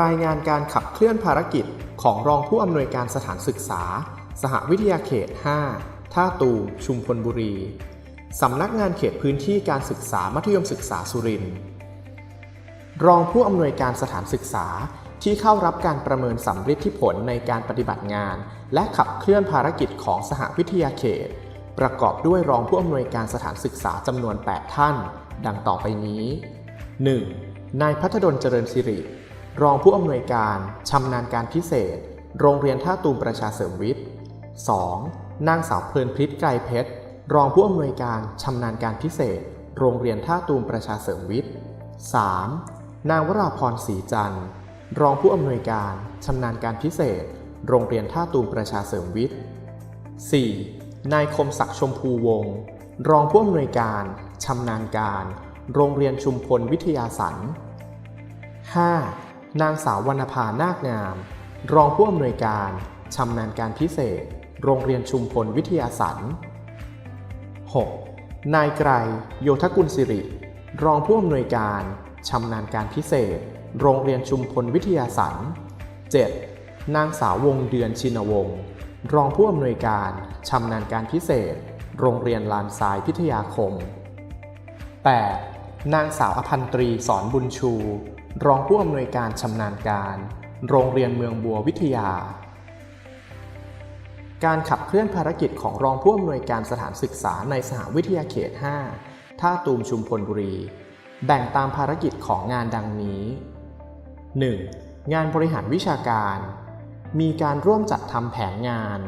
รายงานการขับเคลื่อนภารกิจของรองผู้อำนวยการสถานศึกษา สหวิทยาเขต 5 ท่าตูมชุมพลบุรี สำนักงานเขตพื้นที่การศึกษามัธยมศึกษาสุรินทร์ รองผู้อำนวยการสถานศึกษาที่เข้ารับการประเมินสำฤทธิผลในการปฏิบัติงาน และขับเคลื่อนภารกิจของสหวิทยาเขต ประกอบด้วยรองผู้อำนวยการสถานศึกษาจำนวน 8 ท่าน ดังต่อไปนี้ 1. นายพัฒดลเจริญสิริ รองผู้อำนวยการชำนาญการพิเศษ โรงเรียนท่าตูมประชาเสริมวิทย์ 2. นางสาวเพลินพริษไกรเพชร รองผู้อำนวยการชำนาญการพิเศษ โรงเรียนท่าตูมประชาเสริมวิทย์ 3. นางวราพรศรีจันทร์ รองผู้อำนวยการชำนาญการพิเศษ โรงเรียนท่าตูมประชาเสริมวิทย์ 4. นายคมศักดิ์ชมพูวงศ์ รองผู้อำนวยการชำนาญการ โรงเรียนชุมพลวิทยาสัน 5. นางสาววรรณภานาคงาม รองผู้อำนวยการชำนาญการพิเศษ โรงเรียนชุมพลวิทยาสัน 6. นายไกรโยธกุลสิริ รองผู้อำนวยการชำนาญการพิเศษ โรงเรียนชุมพลวิทยาสัน 7. นางสาววงเดือนชินวงศ์รองผู้อำนวยการชำนาญการพิเศษ โรงเรียนลานทรายพิทยาคม 8. นางสาวอภันตรีสอนบุญชู รองผู้อำนวยการชำนาญการ โรงเรียนเมืองบัววิทยา การขับเคลื่อนภารกิจของรองผู้อำนวยการสถานศึกษาในสหวิทยาเขต 5 ท่าตูมชุมพลบุรี แบ่งตามภารกิจของงานดังนี้ 1. งานบริหารวิชาการ มีการร่วมจัดทำแผนงาน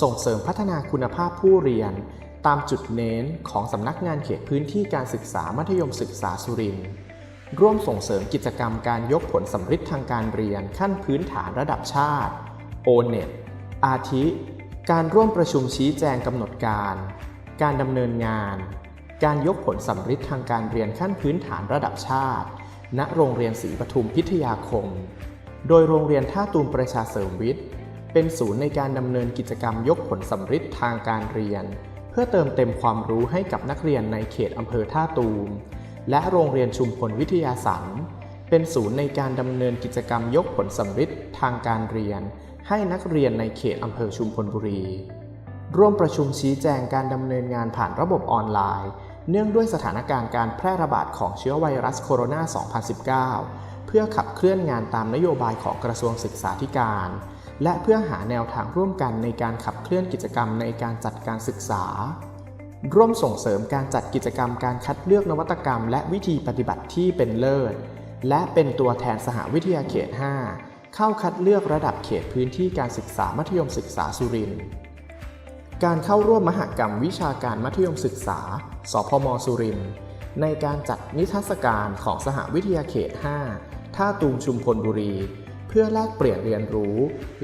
ส่งเสริมพัฒนาคุณภาพผู้เรียน ตามจุดเน้นของสำนักงานเขตพื้นที่การศึกษามัธยมศึกษาสุรินทร์ ร่วมส่งเสริมกิจกรรมการยกผลสำฤทธิ์ทางการเรียนขั้นพื้นฐานระดับชาติ O-NET อาทิ การร่วมประชุมชี้แจงกำหนดการ การดำเนินงาน การยกผลสำฤทธิ์ทางการเรียนขั้นพื้นฐานระดับชาติ ณ โรงเรียนศรีปทุมพิทยาคม โดยโรงเรียนท่าตูมประชาเสริมวิทย์ เป็นศูนย์ในการดำเนินกิจกรรมยกผลสำฤทธิ์ทางการเรียน เพื่อเติมเต็มความรู้ให้กับนักเรียนในเขตอำเภอท่าตูม และโรงเรียนชุมพลวิทยาสันเป็นศูนย์ในการดำเนินกิจกรรมยกผลสำฤทธิ์ทางการเรียน ให้นักเรียนในเขตอำเภอชุมพลบุรี ร่วมประชุมชี้แจงการดำเนินงานผ่านระบบออนไลน์ เนื่องด้วยสถานการณ์การแพร่ระบาดของเชื้อไวรัสโคโรนา 2019 เพื่อขับเคลื่อนงานตามนโยบายของกระทรวงศึกษาธิการ และเพื่อหาแนวทางร่วมกันในการขับเคลื่อนกิจกรรมในการจัดการศึกษา ร่วมส่งเสริมการจัดกิจกรรมการคัดเลือกนวัตกรรม และวิธีปฏิบัติที่เป็นเลิศ และเป็นตัวแทนสหวิทยาเขต 5 เข้าคัดเลือกระดับเขตพื้นที่การศึกษามัธยมศึกษาสุรินทร์ การเข้าร่วมมหกรรมวิชาการมัธยมศึกษา สพมสุรินทร์ในการจัดนิทรรศการของสหวิทยาเขต 5 ท่าตูมชุมพลบุรี พื่อแลกเปลี่ยนเรียนรู้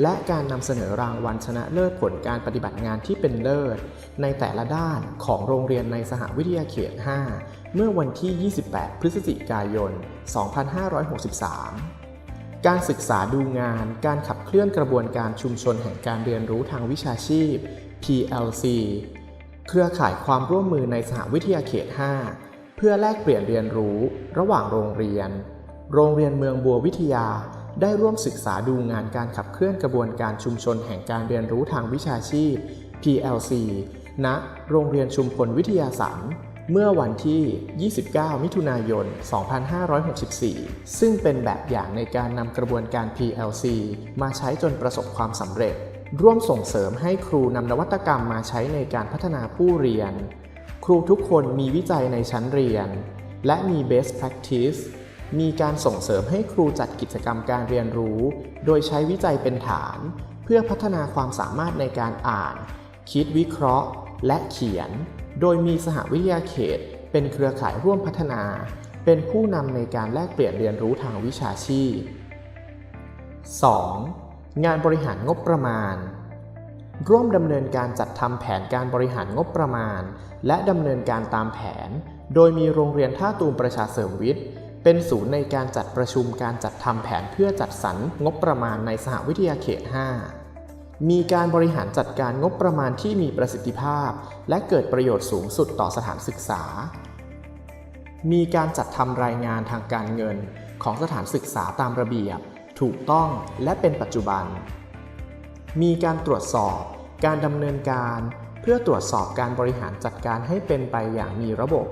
และการนำเสนอรางวัลชนะเลิศผลการปฏิบัติงานที่เป็นเลิศ ในแต่ละด้านของโรงเรียนในสหวิทยาเขต 5 เมื่อวันที่ 28 พฤศจิกายน 2563การศึกษาดูงาน การขับเคลื่อนกระบวนการชุมชนแห่งการเรียนรู้ทางวิชาชีพ PLC เครือข่ายความร่วมมือในสหวิทยาเขต 5 เพื่อแลกเปลี่ยนเรียนรู้ระหว่างโรงเรียน โรงเรียนเมืองบัววิทยา ได้ร่วมศึกษาดูงานการขับเคลื่อนกระบวนการชุมชนแห่งการเรียนรู้ทางวิชาชีพ PLC ณ โรงเรียนชุมพลวิทยาสันเมื่อวันที่ 29 มิถุนายน 2564 ซึ่งเป็นแบบอย่างในการนำกระบวนการ PLC มาใช้จนประสบความสำเร็จ ร่วมส่งเสริมให้ครูนำนวัตกรรมมาใช้ในการพัฒนาผู้เรียน ครูทุกคนมีวิจัยในชั้นเรียน และมี best practice มีการส่งเสริมให้ครูจัดกิจกรรมการเรียนรู้ โดยใช้วิจัยเป็นฐาน เพื่อพัฒนาความสามารถในการอ่าน คิดวิเคราะห์ และเขียน โดยมีสหวิทยาเขต เป็นเครือข่ายร่วมพัฒนา เป็นผู้นำในการแลกเปลี่ยนเรียนรู้ทางวิชาชีพ 2. งานบริหารงบประมาณ ร่วมดำเนินการจัดทำแผนการบริหารงบประมาณ และดำเนินการตามแผน โดยมีโรงเรียนท่าตูมประชาเสริมวิทย์ เป็นศูนย์ในการจัดประชุมการจัดทำแผนเพื่อจัดสรรงบประมาณในสหวิทยาเขต 5 มีการบริหารจัดการงบประมาณที่มีประสิทธิภาพ และเกิดประโยชน์สูงสุดต่อสถานศึกษา มีการจัดทำรายงานทางการเงินของสถานศึกษาตามระเบียบ ถูกต้องและเป็นปัจจุบัน มีการตรวจสอบ การดำเนินการ เพื่อตรวจสอบการบริหารจัดการให้เป็นไปอย่างมีระบบ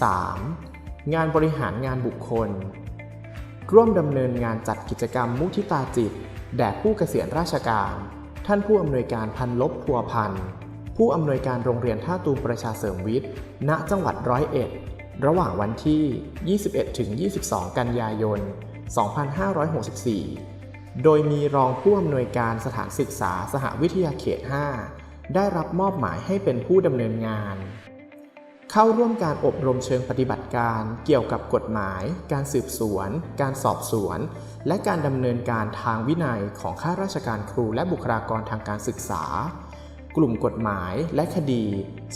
3. งานบริหารงานบุคคล ร่วมดำเนินงานจัดกิจกรรมมุทิตาจิต แด่ผู้เกษียณราชการ ท่านผู้อำนวยการพันลบพัวพัน ผู้อำนวยการโรงเรียนท่าตูมประชาเสริมวิทย์ ณ จังหวัดร้อยเอ็ด ระหว่างวันที่ 21-22 กันยายน 2564 โดยมีรองผู้อำนวยการสถานศึกษาสหวิทยาเขต 5 ได้รับมอบหมายให้เป็นผู้ดำเนินงาน เข้าร่วมการอบรมเชิงปฏิบัติการเกี่ยวกับกฎหมาย การสืบสวน การสอบสวน และการดำเนินการทางวินัยของข้าราชการครูและบุคลากรทางการศึกษา กลุ่มกฎหมายและคดี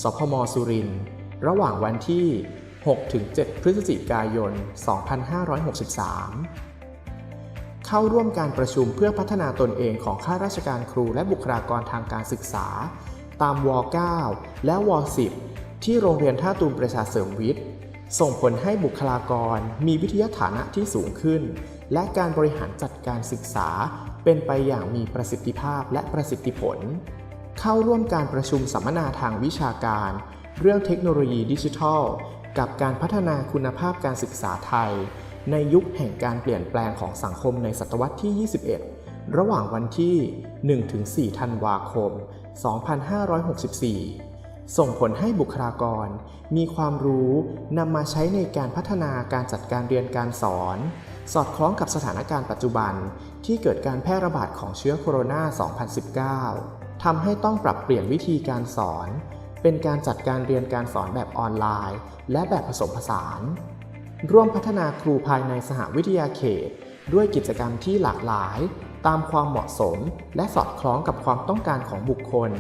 สพมสุรินทร์ระหว่างวันที่ 6-7 พฤศจิกายน 2563เข้าร่วมการประชุมเพื่อพัฒนาตนเองของข้าราชการครูและบุคลากรทางการศึกษา ตามว .9 และว .10 ที่โรงเรียนท่าตูมประชาเสริมวิทย์ ส่งผลให้บุคลากรมีวิทยาฐานะที่สูงขึ้น และการบริหารจัดการศึกษาเป็นไปอย่างมีประสิทธิภาพและประสิทธิผล เข้าร่วมการประชุมสัมมนาทางวิชาการ เรื่องเทคโนโลยีดิจิทัล กับการพัฒนาคุณภาพการศึกษาไทย ในยุคแห่งการเปลี่ยนแปลงของสังคมในศตวรรษที่ 21 ระหว่างวันที่ 1-4 ธันวาคม 2564 ส่งผลให้บุคลากร มีความรู้นำมาใช้ในการพัฒนาการจัดการเรียนการสอน สอดคล้องกับสถานการณ์ปัจจุบัน ที่เกิดการแพร่ระบาดของเชื้อโคโรนา 2019 ทำให้ต้องปรับเปลี่ยนวิธีการสอน เป็นการจัดการเรียนการสอนแบบออนไลน์ และแบบผสมผสาน ร่วมพัฒนาครูภายในสหวิทยาเขต ด้วยกิจกรรมที่หลากหลาย ตามความเหมาะสม และสอดคล้องกับความต้องการของบุคคล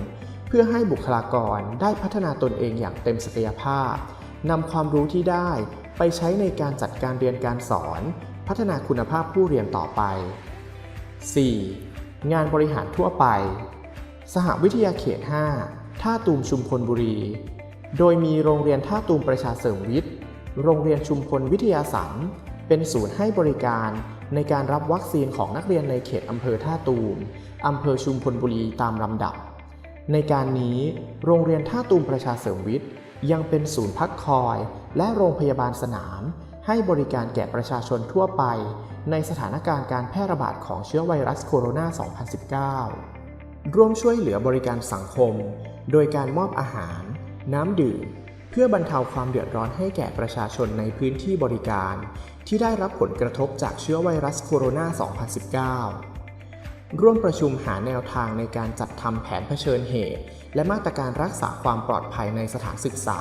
พื่อให้บุคลากรได้พัฒนาตนเองอย่างเต็มศักยภาพนำความรู้ที่ได้ไปใช้ในการจัดการเรียนการสอน พัฒนาคุณภาพผู้เรียนต่อไป 4. งานบริหารทั่วไป สหวิทยาเขต 5 ท่าตูมชุมพลบุรี โดยมีโรงเรียนท่าตูมประชาเสริมวิทย์ โรงเรียนชุมพลวิทยาสันเป็นศูนย์ให้บริการในการรับวัคซีนของนักเรียนในเขตอำเภอท่าตูมอำเภอชุมพลบุรีตามลำดับ ในการนี้โรงเรียนท่าตูมประชาเสริมวิทย์ ยังเป็นศูนย์พักคอย และโรงพยาบาลสนาม ให้บริการแก่ประชาชนทั่วไป ในสถานการณ์การแพร่ระบาดของเชื้อไวรัสโคโรนา 2019 ร่วมช่วยเหลือบริการสังคม โดยการมอบอาหาร น้ำดื่ม เพื่อบรรเทาความเดือดร้อนให้แก่ประชาชนในพื้นที่บริการ ที่ได้รับผลกระทบจากเชื้อไวรัสโคโรนา 2019 ร่วมประชุมหาแนวทางในการจัดทำแผนเผชิญเหตุ และมาตรการรักษาความปลอดภัยในสถานศึกษา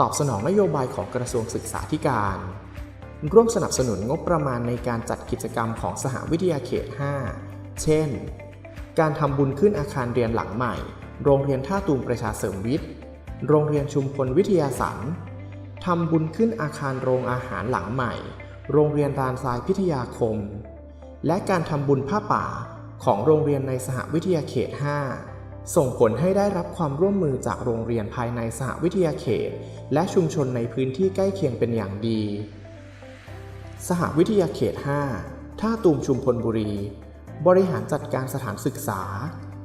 ตอบสนองนโยบายของกระทรวงศึกษาธิการ ร่วมสนับสนุนงบประมาณในการจัดกิจกรรมของสหวิทยาเขต 5 เช่น การทำบุญขึ้นอาคารเรียนหลังใหม่ โรงเรียนท่าตูมประชาเสริมวิทย์ โรงเรียนชุมพลวิทยาสันทำบุญขึ้นอาคารโรงอาหารหลังใหม่ โรงเรียนรานทรายพิทยาคม และการทำบุญผ้าป่า ของโรงเรียนในสหวิทยาเขต 5 ส่งผลให้ได้รับความร่วมมือจากโรงเรียนภายในสหวิทยาเขต และชุมชนในพื้นที่ใกล้เคียงเป็นอย่างดี สหวิทยาเขต 5 ท่าตูมชุมพลบุรี บริหารจัดการสถานศึกษา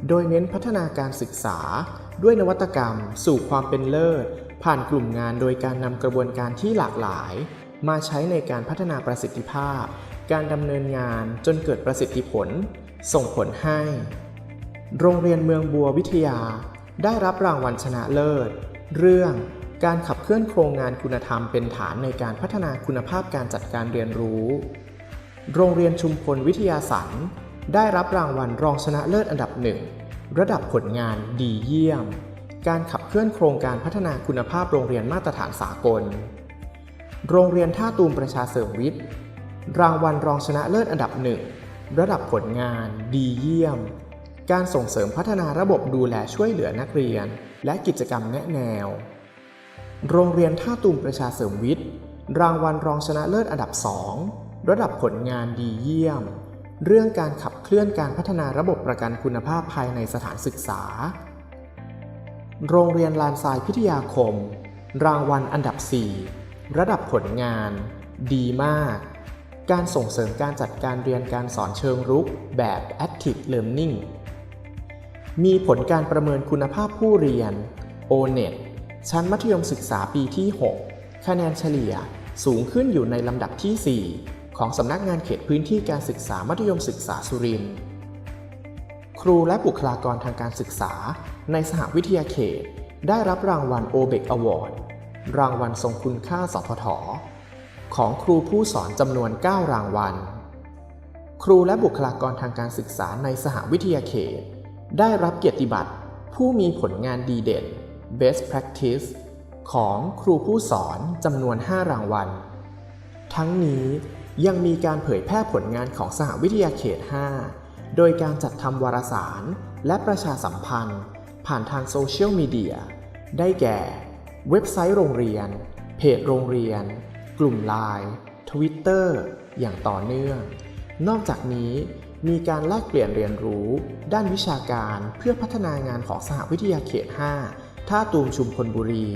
โดยเน้นพัฒนาการศึกษา ด้วยนวัตกรรม สู่ความเป็นเลิศ ผ่านกลุ่มงานโดยการนำกระบวนการที่หลากหลาย มาใช้ในการพัฒนาประสิทธิภาพ การดำเนินงานจนเกิดประสิทธิผล ส่งผลให้ โรงเรียนเมืองบัววิทยา ได้รับรางวัลชนะเลิศ เรื่องการขับเคลื่อนโครงงานคุณธรรมเป็นฐานในการพัฒนาคุณภาพการจัดการเรียนรู้ โรงเรียนชุมพลวิทยาสันได้รับรางวัลรองชนะเลิศอันดับหนึ่งระดับผลงานดีเยี่ยม การขับเคลื่อนโครงการพัฒนาคุณภาพโรงเรียนมาตรฐานสากล โรงเรียนท่าตูมประชาเสริมวิทย์ รางวัลรองชนะเลิศอันดับหนึ่ง ระดับผลงาน ดีเยี่ยม การส่งเสริมพัฒนาระบบดูแลช่วยเหลือนักเรียน และกิจกรรมแนะแนว โรงเรียนท่าตูมประชาเสริมวิทย์ รางวัลรองชนะเลิศอันดับ 2 ระดับผลงานดีเยี่ยม เรื่องการขับเคลื่อนการพัฒนาระบบประกันคุณภาพภายในสถานศึกษา โรงเรียนลานทรายพิทยาคม รางวัลอันดับ 4 ระดับผลงาน ดีมาก การส่งเสริมการจัดการเรียนการสอนเชิงรุกแบบ Active Learning มีผลการประเมินคุณภาพผู้เรียน O-NET ชั้นมัธยมศึกษาปีที่ 6 คะแนนเฉลี่ยสูงขึ้นอยู่ในลำดับที่ 4 ของสำนักงานเขตพื้นที่การศึกษามัธยมศึกษาสุรินทร์ครูและบุคลากรทางการศึกษา ในสหวิทยาเขต ได้รับรางวัล o b e c Award รางวัลทรงคุณค่าสพท ของครูผู้สอนจำนวน 9 รางวัล ครูและบุคลากรทางการศึกษาในสหวิทยาเขต ได้รับเกียรติบัตร ผู้มีผลงานดีเด่น Best Practice ของครูผู้สอนจำนวน 5 รางวัล ทั้งนี้ยังมีการเผยแพร่ผลงานของสหวิทยาเขต 5 โดยการจัดทำวารสารและประชาสัมพันธ์ ผ่านทางโซเชียลมีเดีย ได้แก่ เว็บไซต์โรงเรียน เพจโรงเรียน กลุ่มไลน์ทวิตเตอร์อย่างต่อเนื่อง นอกจากนี้มีการแลกเปลี่ยนเรียนรู้ ด้านวิชาการเพื่อพัฒนางานของสหวิทยาเขต 5 ท่าตูมชุมพลบุรี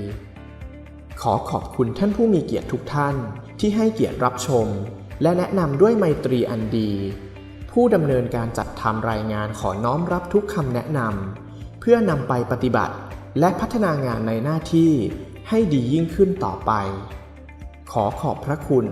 ขอขอบคุณท่านผู้มีเกียรติทุกท่านที่ให้เกียรติรับชม และแนะนำด้วยไมตรีอันดี ผู้ดำเนินการจัดทำรายงานขอน้อมรับทุกคำแนะนำเพื่อนำไปปฏิบัติและพัฒนางานในหน้าที่ให้ดียิ่งขึ้นต่อไป ขอขอบพระคุณ